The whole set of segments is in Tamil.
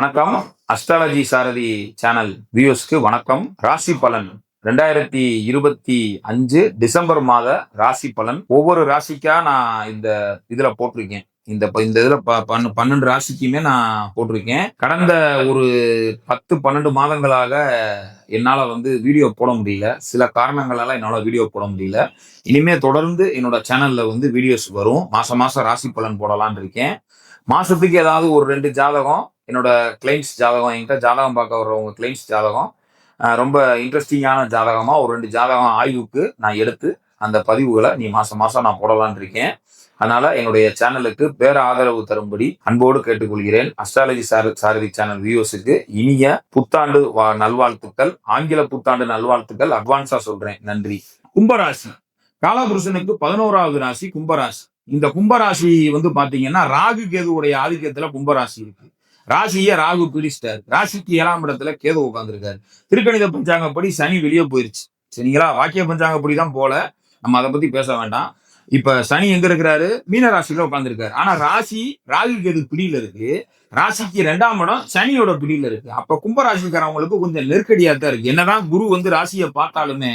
வணக்கம். அஸ்ட்ராலஜி சாரதி சேனல் வியூஸ்க்கு வணக்கம். ராசி பலன் ரெண்டாயிரத்தி இருபத்தி அஞ்சு டிசம்பர் மாத ராசி பலன். ஒவ்வொரு ராசிக்கா நான் இந்த இதுல போட்டிருக்கேன். இந்த ப- இந்த இதுல ப- பன்னெண்டு ராசிக்குமே நான் போட்டிருக்கேன். கடந்த ஒரு பத்து பன்னெண்டு மாதங்களாக என்னால் வந்து வீடியோ போட முடியல. சில காரணங்களால என்னால் வீடியோ போட முடியல. இனிமே தொடர்ந்து என்னோட சேனல்ல வந்து வீடியோஸ் வரும். மாசம் மாசம் ராசி பலன் போடலான் இருக்கேன். மாசத்துக்கு ஏதாவது ஒரு ரெண்டு ஜாதகம் என்னோட கிளைண்ட்ஸ் ஜாதகம் என்கிட்ட ஜாதகம் பார்க்க வர்றவங்க கிளைண்ட்ஸ் ஜாதகம். ரொம்ப இன்ட்ரெஸ்டிங்கான ஜாதகமாக ஒரு ரெண்டு ஜாதகம் ஆய்வுக்கு நான் எடுத்து அந்த பதிவுகளை நீ மாசம் மாசம் நான் போடலான் இருக்கேன். அதனால என்னுடைய சேனலுக்கு பேர ஆதரவு தரும்படி அன்போடு கேட்டுக்கொள்கிறேன். அஸ்ட்ராலஜி சார சாரதி சேனல் வியூஸுக்கு இனிய புத்தாண்டு வா- நல்வாழ்த்துக்கள் ஆங்கில புத்தாண்டு நல்வாழ்த்துக்கள். அட்வான்ஸா சொல்றேன். நன்றி. கும்பராசி. காலபுருஷனுக்கு பதினோராவது ராசி கும்பராசி. இந்த கும்பராசி வந்து பாத்தீங்கன்னா ராகு கேதுவுடைய ஆதிக்கத்துல கும்பராசி இருக்கு. ராசியை ராகு பிடிச்சிட்டாரு ராசிக்கு ஏழாம் இடத்துல கேது உட்காந்துருக்காரு திருக்கணித பஞ்சாங்கப்படி சனி வெளியே போயிருச்சு. சரிங்களா? வாக்கிய பஞ்சாங்கப்படி தான் போல. நம்ம அதை பத்தி பேச வேண்டாம். இப்ப சனி எங்க இருக்கிறாரு? மீன ராசியில உட்காந்துருக்காரு ஆனா ராசி ராகு கேது பிடியில இருக்கு. ராசிக்கு ரெண்டாம் இடம் சனியோட பிடியில இருக்கு. அப்ப கும்பராசிக்காரவங்களுக்கு கொஞ்சம் நெருக்கடியா தான் இருக்கு. என்னதான் குரு வந்து ராசியை பார்த்தாலுமே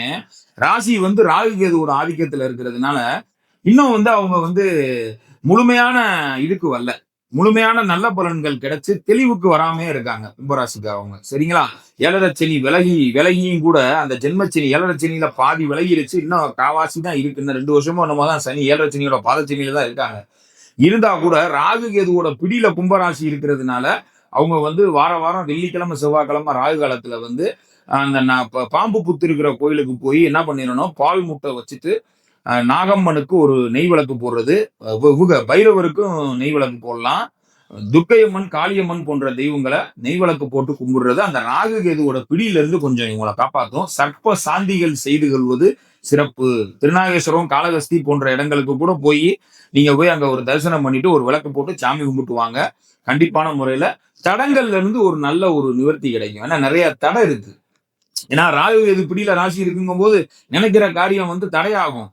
ராசி வந்து ராகு கேதுவோட ஆதிக்கத்துல இருக்கிறதுனால இன்னும் வந்து அவங்க வந்து முழுமையான இதுக்கு வரல. முழுமையான நல்ல பலன்கள் கிடைச்சு தெளிவுக்கு வராமே இருக்காங்க கும்பராசிக்காரவங்க சரிங்களா? ஏழரை விலகி விலகியும் கூட அந்த ஜென்மச்சனி ஏழரச்சனியில பாதி விலகிருச்சு. இன்னும் காவாசி தான் இருக்கு. இன்னும் ரெண்டு வருஷமும் நம்ம தான் சனி ஏழரச்சனியோட பாதச்சனியில தான் இருக்காங்க. இருந்தா கூட ராகு கேதுவோட பிடியில கும்பராசி இருக்கிறதுனால அவங்க வந்து வார வாரம் வெள்ளிக்கிழமை செவ்வாய்க்கிழமை ராகு காலத்துல வந்து அந்த நான் ப- பாம்பு புத்து இருக்கிற கோயிலுக்கு போய் என்ன பண்ணிடணும்? பால் முட்டை வச்சுட்டு நாகம்மனுக்கு ஒரு நெய் விளக்கு போடுறது. பைரவருக்கும் நெய் விளக்கு போடலாம். துர்க்கையம்மன் காளியம்மன் போன்ற தெய்வங்களை நெய் விளக்கு போட்டு கும்பிடுறது. அந்த நாககேதுவோட பிடியிலிருந்து கொஞ்சம் இவங்களை காப்பாற்றும். சர்ப்ப சாந்திகள் செய்து கொள்வது சிறப்பு. திருநாகேஸ்வரம் காளகஸ்தி போன்ற இடங்களுக்கு கூட போய் நீங்க போய் அங்க ஒரு தரிசனம் பண்ணிட்டு ஒரு விளக்கு போட்டு சாமி கும்பிட்டு வாங்க. கண்டிப்பான முறையில தடங்கள்ல இருந்து ஒரு நல்ல ஒரு நிவர்த்தி கிடைக்கும். ஏன்னா நிறைய தடை இருக்கு. ஏன்னா ராகு எது பிடியில ராசி இருக்குங்கும் போது நினைக்கிற காரியம் வந்து தடையாகும்.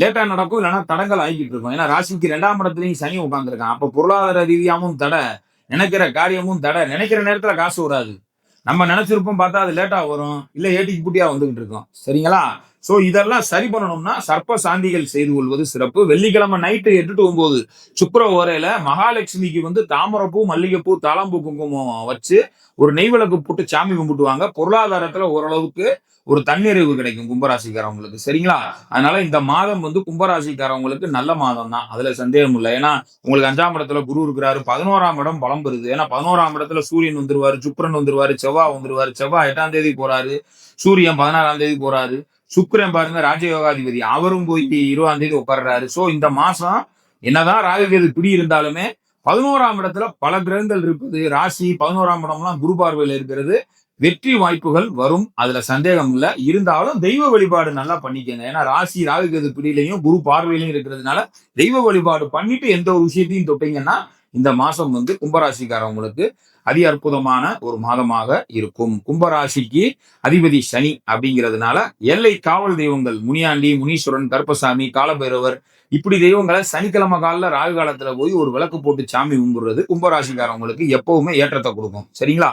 லேட்டா நடக்கும் இல்லைன்னா தடங்கள் ஆகிக்கிட்டு இருக்கும். ஏன்னா ராசிக்கு ரெண்டாம் இடத்துலையும் சனி உட்காந்துருக்கான் அப்ப பொருளாதார ரீதியாகவும் தடை நினைக்கிற காரியமும் தடை. நினைக்கிற நேரத்துல காசு வராது. நம்ம நினைச்சிருப்போம் பார்த்தா அது லேட்டா வரும். இல்ல ஏட்டிக்கு பூட்டியா வந்துகிட்டு இருக்கோம். சரிங்களா? சோ இதெல்லாம் சரி பண்ணணும்னா சர்ப்ப சாந்திகள் செய்து கொள்வது சிறப்பு. வெள்ளிக்கிழமை நைட்டு எட்டு டு ஒன்பது சுக்கர ஓரையில மகாலட்சுமிக்கு வந்து தாமரைப்பூ மல்லிகைப்பூ தாளம்பூ குங்குமம் வச்சு ஒரு நெய் விளக்கு போட்டு சாமி கும்பிட்டுவாங்க. பொருளாதாரத்துல ஓரளவுக்கு ஒரு தன்னிறைவு கிடைக்கும் கும்பராசிக்காரவங்களுக்கு. சரிங்களா? அதனால இந்த மாதம் வந்து கும்பராசிக்காரவங்களுக்கு நல்ல மாதம் தான் அதுல சந்தேகம் இல்லை. ஏன்னா உங்களுக்கு அஞ்சாம் இடத்துல குரு இருக்கிறாரு. பதினோராம் இடம் பலம் பெறுது. ஏன்னா பதினோராம் இடத்துல சூரியன் வந்துருவாரு சுக்கிரன் வந்துருவாரு செவ்வாய் வந்துருவாரு. செவ்வாய் எட்டாம் தேதி போறாரு. சூரியன் பதினாறாம் தேதி போறாரு. சுக்கிரன் பாருங்க ராஜயோகாதிபதி. அவரும் போய் இருபதாம் தேதி உட்கார்றாரு. சோ இந்த மாசம் என்னதான் ராககேது பிடி இருந்தாலுமே பதினோராம் இடத்துல பல கிரகங்கள் இருப்பது ராசி பதினோராம் இடம்லாம் குரு பார்வையில் இருக்கிறது. வெற்றி வாய்ப்புகள் வரும் அதுல சந்தேகம் இல்ல. இருந்தாலும் தெய்வ வழிபாடு நல்லா பண்ணிக்கங்க. ஏன்னா ராசி ராகுகேது பிடியிலையும் குரு பார்வையிலையும் இருக்கிறதுனால தெய்வ வழிபாடு பண்ணிட்டு எந்த ஒரு விஷயத்தையும் தொட்டீங்கன்னா இந்த மாசம் வந்து கும்பராசிக்காரவங்களுக்கு அதி அற்புதமான ஒரு மாதமாக இருக்கும். கும்பராசிக்கு அதிபதி சனி அப்படிங்கிறதுனால எல்லை காவல் தெய்வங்கள் முனியாண்டி முனீஸ்வரன் கருப்பசாமி காலபைரவர் இப்படி தெய்வங்களை சனிக்கிழமை காலில் ராகு காலத்துல போய் ஒரு விளக்கு போட்டு சாமி கும்பிடுறது கும்பராசிக்காரவங்களுக்கு எப்பவுமே ஏற்றத்தை கொடுக்கும். சரிங்களா?